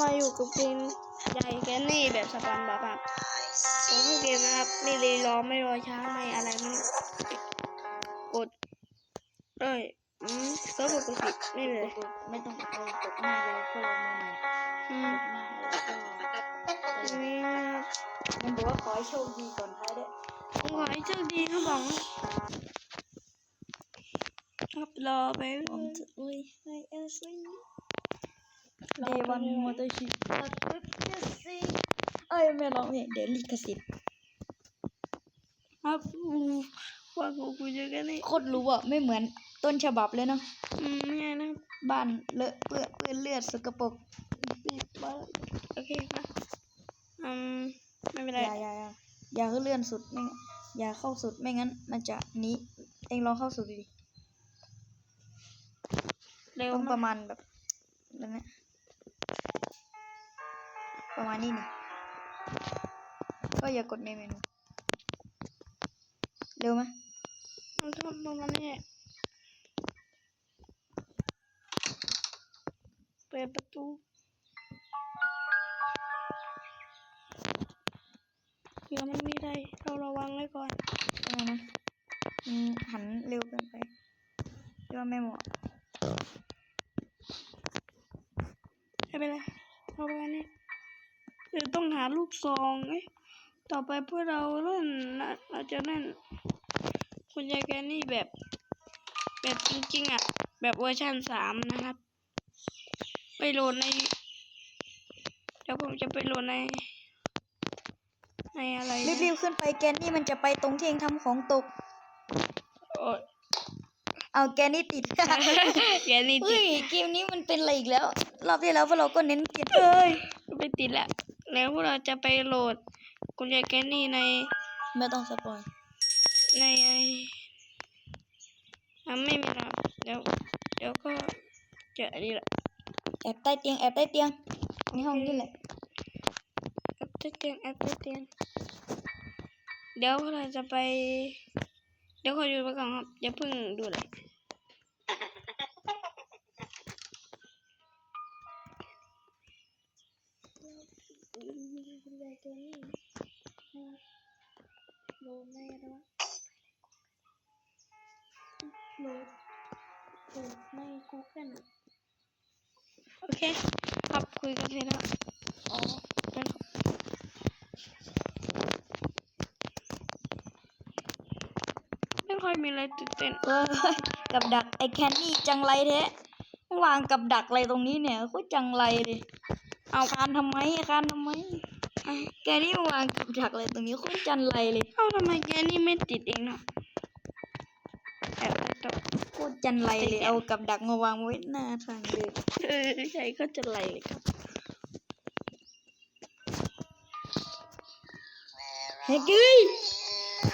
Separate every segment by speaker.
Speaker 1: มาอยู่กับเกมใหญ่แกนนี่แบบสปันบับครับผมเข้าเกมนะครับไม่รีรอไม่รอช้าไม่อะไรไม่กดเอ้ยอืมก็ปกตินี่เลย
Speaker 2: ไม่ต้องกดหน้าเลยพวกเรามาใหม่
Speaker 1: อืม
Speaker 2: นี่
Speaker 1: นะ
Speaker 2: มันบอกว่าขอให้โชคดีก่อนท้ายด้วย
Speaker 1: ขอให้โชคดีครับผมครับรอไป
Speaker 2: ผมจะอุ้ยไอเอสซี เดวันมอเตอร์ชิพเอ้ยไม่ร้องเพลงเดี๋ยวลิขสิทธิ์
Speaker 1: ครับอู้ว่าผมคุยเจอกันนี่
Speaker 2: โคตรรู้อะไม่เหมือนต้นฉบับเลยเนาะ
Speaker 1: อืมไม่ไงนะครับ
Speaker 2: บ้านเลอะเปื้อนเปื้อนเลือดสกปรกปิดบ้าน
Speaker 1: โอเคครับอืมไม่เป็น
Speaker 2: อ
Speaker 1: ไร
Speaker 2: ย่าอย่าอย่าอย่าให้เลื่อนสุดไม่งั้นอย่าเข้าสุดไม่งั้น มันจะหนี้เองลองเข้าสุดดิ
Speaker 1: เร็ว
Speaker 2: ต้องป
Speaker 1: มาก
Speaker 2: ระมาณแบบนั้นนะ ประมาณนี้นี่ก็อย่ากดในเมนู เร็วไหม
Speaker 1: มันทำประมาณนี้เปิดประตูเดี๋ยวมันมีอะไรเราระวังไว้ก่อน
Speaker 2: เอานะอืมหันเร็วเกินไปเรียกว่าไม่เหมาะ
Speaker 1: ไม่เป็นไรเอาประมาณนี้ เดี๋ยวต้องหาลูกซองเอ้ยต่อไปเพื่อเราเล่นนะเราจะเล่นคุณยายแกนี่แบบ แบบจริงๆอะ แบบเวอร์ชันสามนะครับ ไปโหลดใน เดี๋ยวผมจะไปโหลดใน ในอะไรนะ
Speaker 2: รีบๆขึ้นไปแกนนี่มันจะไปตรงที่เองทำของตก
Speaker 1: โอ้ย
Speaker 2: เอาแกนนี่ติด
Speaker 1: แกนี่ติ
Speaker 2: เฮ้
Speaker 1: ด
Speaker 2: ยเกมนี้มันเป็นอะไรอีกแล้ว รอบที่แล้วพวกเราก็เน้นเกม
Speaker 1: เอ้ยไปติดแล้ว แล้วพวกเราจะไปโหลดคุณยายแกนี่ใน
Speaker 2: ไม่ต้องสปอย
Speaker 1: ในไออะไม่มีหรอกเดี๋ยวเดี๋ยวก็เจออันนี้แหละ
Speaker 2: แอบใต้เตียงแอบใต้เตียงในห้องนี่แหละ
Speaker 1: แอปใต้เตียงแอปใต้เตียงเดี๋ยวพวกเราจะไป เดี๋ยวขออยู่ไปก่อนครับอย่าเพิ่งดูเลย ตรงนี้โหลดไม่ได้โหลดโหลดใน Google โอเคครับคุยกันเสร็จแล้วอ๋อเป็นไม่ค่อยมีอะไรตื่นเต้น
Speaker 2: เอ้ยกับดักไอแคนนี่จังไรแท้วางกับดักอะไรตรงนี้เนี่ยโคตรจังไรเลยเอาคานทำไมคานทำไม แกนี่วางกับดักอะไรตรงนี้โคตรจังไรเลย
Speaker 1: เอ้าทำไมแกนี่ไม่ติดเองเนาะแอบตก
Speaker 2: โคตรจังไรเลยเอากับดักมาวางไว้หน้าทางเดิน
Speaker 1: เออใช่ก็จะไหลเลยครับ
Speaker 2: เฮ้ยกี้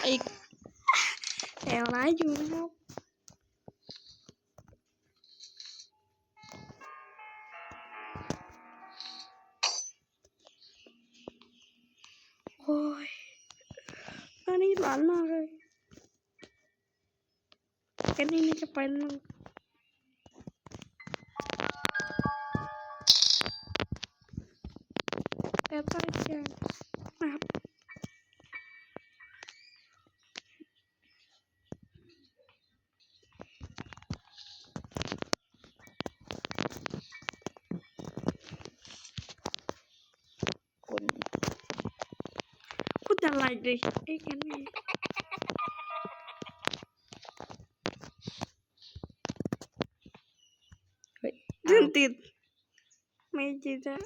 Speaker 1: ไอ้แถวร้ายอยู่นะครับ โอ้ยอันนี้หลานมากเลยแกนี่นี่จะไปแล้วนะแบบใต้เตียงนะครับ
Speaker 2: คน
Speaker 1: พูด อะไรดิไอ้แกนี่
Speaker 2: เฮ้ย
Speaker 1: เดินติด ไม่จิตอะ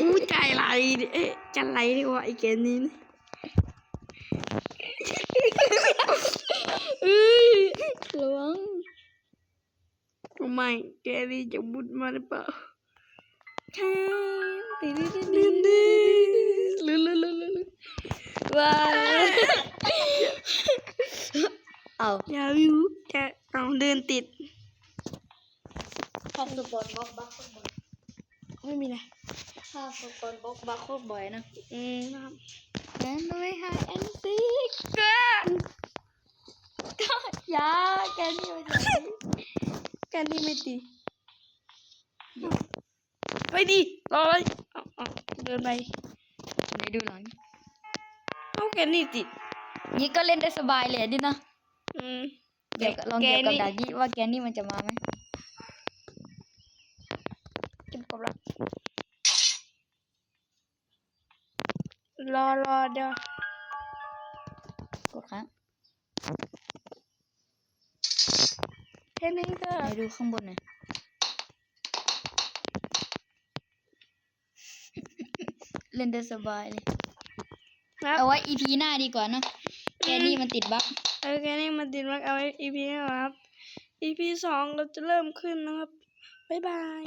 Speaker 1: อู้ใจไหลดิเอ๊ะจะไหลดีกว่าไอ้แกนี่นะ
Speaker 2: เอ้ยระวัง
Speaker 1: ทำไมแกนี่จะบุดมาหรือเปล่า
Speaker 2: ค่ะตื่นตื่น
Speaker 1: ดิ
Speaker 2: ตื่
Speaker 1: น
Speaker 2: น
Speaker 1: ดิ
Speaker 2: ลุลุลุลุลุ ว้าวเอา
Speaker 1: อย่าวิวจะเอาเดินติด
Speaker 2: ถ้าสปอนบ็อกบักโคตรบ่อย
Speaker 1: ไม่มีอะไร
Speaker 2: ถ้าสปอนบ็อกบักโคตรบ่อยนะ
Speaker 1: อืมนะครับ
Speaker 2: งั้นไม่ให้แอนซี่ก็ยาแกนี่มาจากไหน
Speaker 1: แกนี่ไม่ตีไปดิรอเลยเอาเอาเดินไป
Speaker 2: ไหนดูหลัง
Speaker 1: เอาแกนี่ติด
Speaker 2: นี่ก็เล่นได้สบายเลยดินะ
Speaker 1: อืม
Speaker 2: เดี๋ยวลอง
Speaker 1: แก
Speaker 2: เกี่ยวกับ
Speaker 1: นี่
Speaker 2: ดักนี้ว่าแกนี่มันจะมาไหม
Speaker 1: จุบกับละรอรอเดี๋ยว
Speaker 2: กดค้าง
Speaker 1: แค่นี้ก็
Speaker 2: ไหนดูข้างบนหน่อยเล่นได้สบายเลย
Speaker 1: ครับ
Speaker 2: เอาไว้ EP หน้าดีกว่าเนอะแกนี่มันติดบั๊ก
Speaker 1: เออแค่นี้มาติดมักเอาไว้ EP นี้ก่อนครับ EP สองเราจะเริ่มขึ้นนะครับ บ๊ายบาย